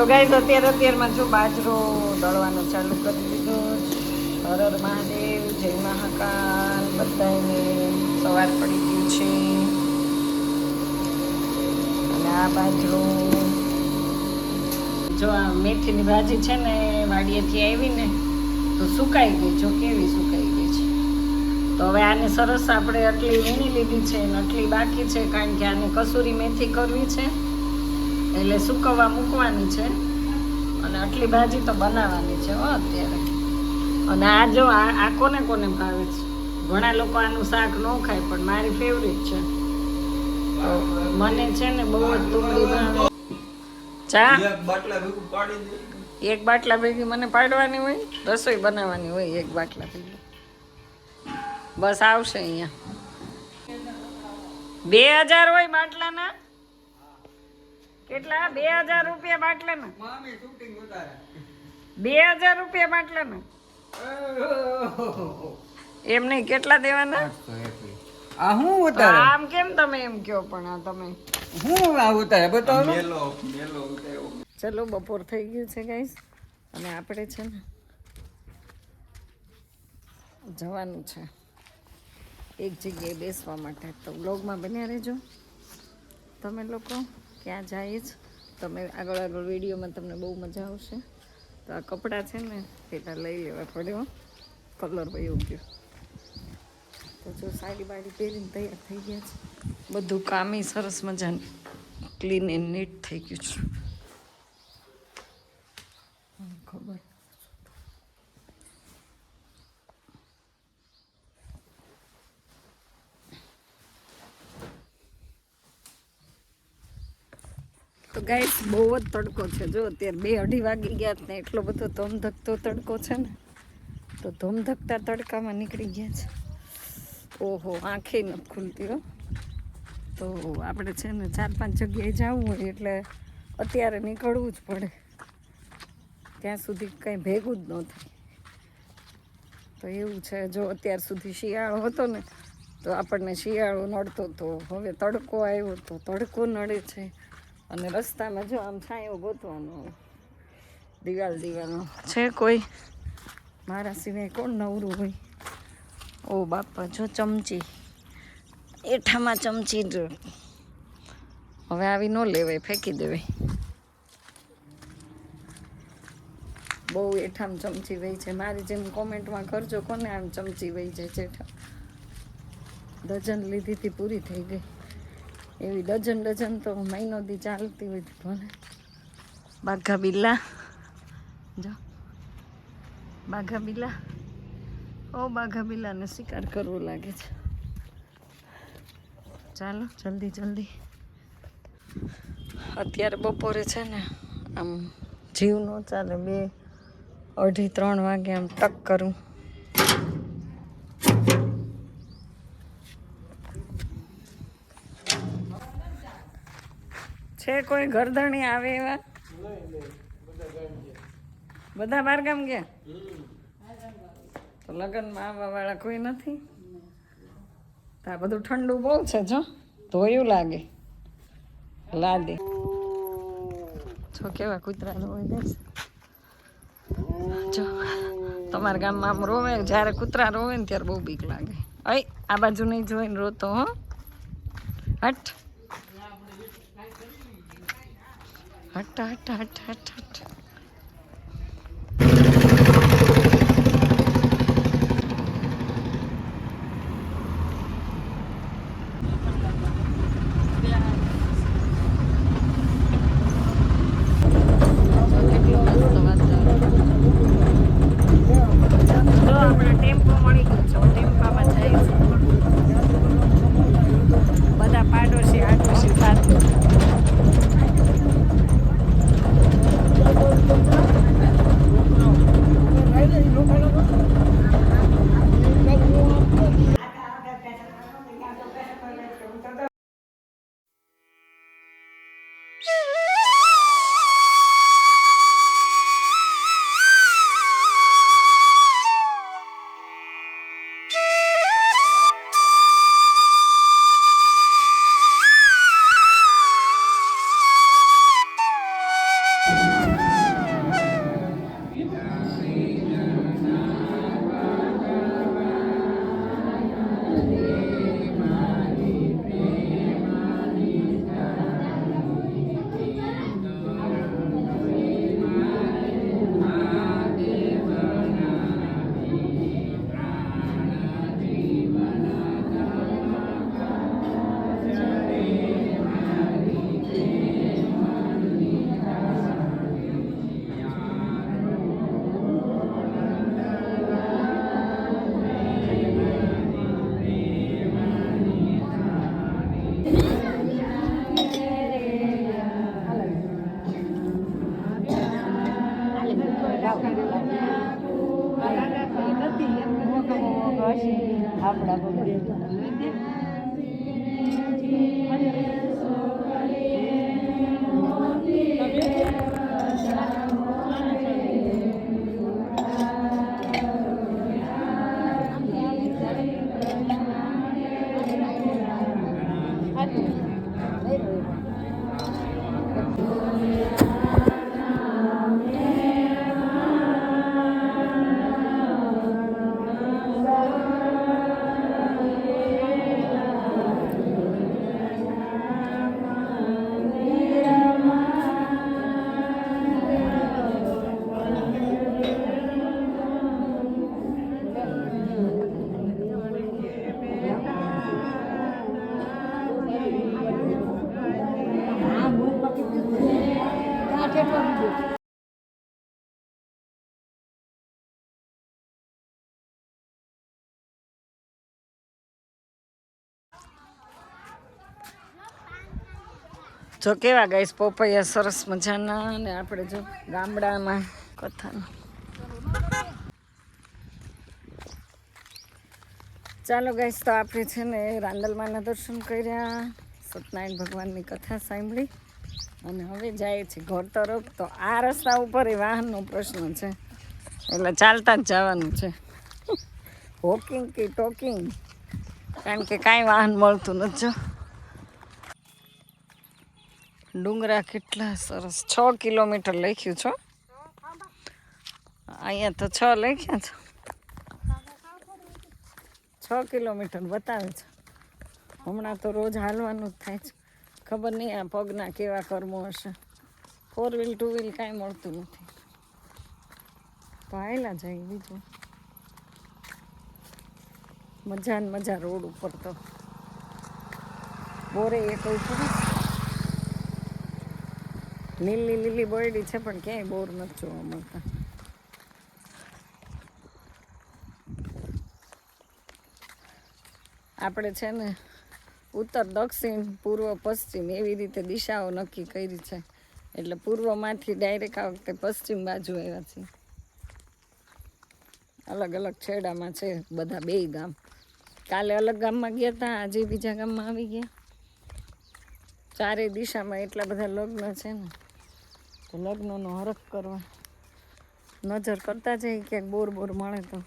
તો તો અત્યારે અત્યારમાં જો બાજરો દળવાનું ચાલુ કરી દીધો હર હર મહાદેવ, જય મહાકાલ બધાને સવાર પડી ગયું છે. અને આ બાજરો જો આ મેથીની ભાજી છે ને, વાડીએથી આવી ને તો સુકાઈ ગઈ. જો કેવી સુકાઈ ગઈ છે. તો હવે આને સરસ આપણે આટલી વીણી લીધી છે અને આટલી બાકી છે, કારણ કે આને કસૂરી મેથી કરવી છે. એટલે સુકવવા મૂકવાની છે. અને આટલી ભાજી તો બનાવવાની છે હો અત્યારે. અને આ જો આ કોને કોને ભાવે છે? ઘણા લોકો આનું શાક ન ખાય પણ મારી ફેવરિટ છે. તો મને છે ને બહુ જ ડુંગળી ભાવે. ચા? એક બાટલા ભેગું એક બાટલા ભેગી મને પાડવાની હોય? રસોઈ બનાવવાની હોય એક બાટલા ભેગી. બસ આવશે અહીંયા. બે હજાર હોય બાટલાના? કેટલા? બે હજાર રૂપિયા બાટલાના. મામી શૂટિંગ ઉતારે બે હજાર રૂપિયા બાટલાના. એમ નહીં કેટલા દેવાના? આ હું ઉતારે? આમ કેમ તમે એમ કયો પણ આ તમે? હું આ ઉતારે? બતાવો. મેલો મેલો ઉતાર્યો. ચલો બપોર થઈ ગયું છે ગાઈસ અને આપણે છે ને જવાનું છે એક જગ્યાએ બેસવા માટે. તો બ્લોગમાં બન્યા રહેજો. તમે લોકો ક્યાં જાય જ તમે આગળ આગળ વિડીયોમાં તમને બહુ મજા આવશે. તો આ કપડાં છે ને, પેલા લઈ લેવા પડ્યો કલર ભાઈ ગયો. તો જો સાડી બાડી પહેરીને તૈયાર થઈ ગયા છે. બધું કામી સરસ મજાનું. ક્લીન એન્ડ નીટ થઈ ગયું છે મને ખબર તો ગાઈસ બહુ જ તડકો છે. જો, અત્યારે બે અઢી વાગી ગયા ને, એટલો બધો ધોમધકતો તડકો છે ને, તો ધમધકતા તડકામાં નીકળી ગયા છે. ઓહો, આંખે નથી ખુલતી હો. તો આપણે છે ને ચાર પાંચ જગ્યાએ જવું હોય એટલે અત્યારે નીકળવું જ પડે. ત્યાં સુધી કંઈ ભેગું જ ન થાય. તો એવું છે, જો અત્યાર સુધી શિયાળો હતો ને, તો આપણને શિયાળો નડતો તો હવે તડકો આવ્યો તો તડકો નડે છે. અને રસ્તામાં જો આમ છાંયો ગોતવાનો. દિવાલ દિવાલનો. છે કોઈ? મારા સિવાય કોણ નવરું હોય? ઓ બાપા જો ચમચી. એઠામાં ચમચી જ. હવે આવી ન લેવાય ફેંકી દેવાય. બહુ એઠામ ચમચી વહી છે. મારી જેમ કોમેન્ટમાં કરજો કોને આમ ચમચી વહી જાય છે ડઝન લીધી હતી પૂરી થઈ ગઈ. એવી ડઝન ડઝન તો મહિનો દી ચાલતી હોય ભલે. બાઘા બિલ્લા. જો. બાઘા બિલ્લા. ઓ બાઘા બિલ્લાને શિકાર કરવો લાગે છે. ચાલો, જલ્દી જલ્દી. અત્યારે બપોરે છે ને, આમ જીવ ન ચાલે બે, અઢી, ત્રણ વાગે આમ ટક કરું. છે કોઈ ગરધણી આવે એવા? બધા બાર ગામ ગયા? તો લગ્નમાં આવવા વાળા કોઈ નથી? આ બધું ઠંડુ બહુ છે, જો. ધોયું લાગે. લાદે જો કેવા કૂતરા રોવે દેશ જો, તમારા ગામમાં આમ રોવે, જ્યારે કૂતરા રોવે ને ત્યારે બહુ બીક લાગે. અય, આ બાજુ નહીં જોઈને રોતો, હો. હટ. હટ હટ હટ હટ હટ আমরা જો કેવા ગાઈસ પોપૈયા સરસ મજાના અને આપણે જો ગામડામાં કથાનું ચાલો ગાઈસ, તો આપણે છે ને રાંદલમાના દર્શન કર્યા, સત્યનારાયણ ભગવાનની કથા સાંભળી અને હવે જાય છે ઘર તરફ. તો આ રસ્તા ઉપર એ વાહનનો પ્રશ્ન છે. એટલે ચાલતા જ જવાનું છે. વોકિંગ કે ટોકિંગ કારણ કે કાંઈ વાહન મળતું નથી ડુંગરા કેટલા સરસ. છ કિલોમીટર લખ્યું છો? અહીંયા તો છ લખ્યા છો. છ કિલોમીટર બતાવે છે. હમણાં તો રોજ હાલવાનું જ થાય છે. ખબર નહીં આ પગના કેવા કર્મો હશે. ફોર વ્હીલ ટુ વ્હીલ કાંઈ મળતું નથી. તો આવેલા જાય બીજું. મજા ને મજા રોડ ઉપર તો. બોરે એ કોઈ ખરું લીલી લીલી બોયડી છે, પણ ક્યાંય બોર નથી જોવા મળતા. આપણે છે ને ઉત્તર, દક્ષિણ, પૂર્વ, પશ્ચિમ એવી રીતે દિશાઓ નક્કી કરી છે. એટલે પૂર્વમાંથી ડાયરેક્ટ આ વખતે પશ્ચિમ બાજુ આવ્યા છીએ. અલગ અલગ છેડામાં છે બધા બે ગામ. કાલે અલગ ગામમાં ગયા હતા આજે બીજા ગામમાં આવી ગયા. ચારેય દિશામાં એટલા બધા લગ્ન છે ને. લગ્નનો હરખ કરવા. નજર કરતા જઈએ ક્યાંક બોર બોર મળે તો.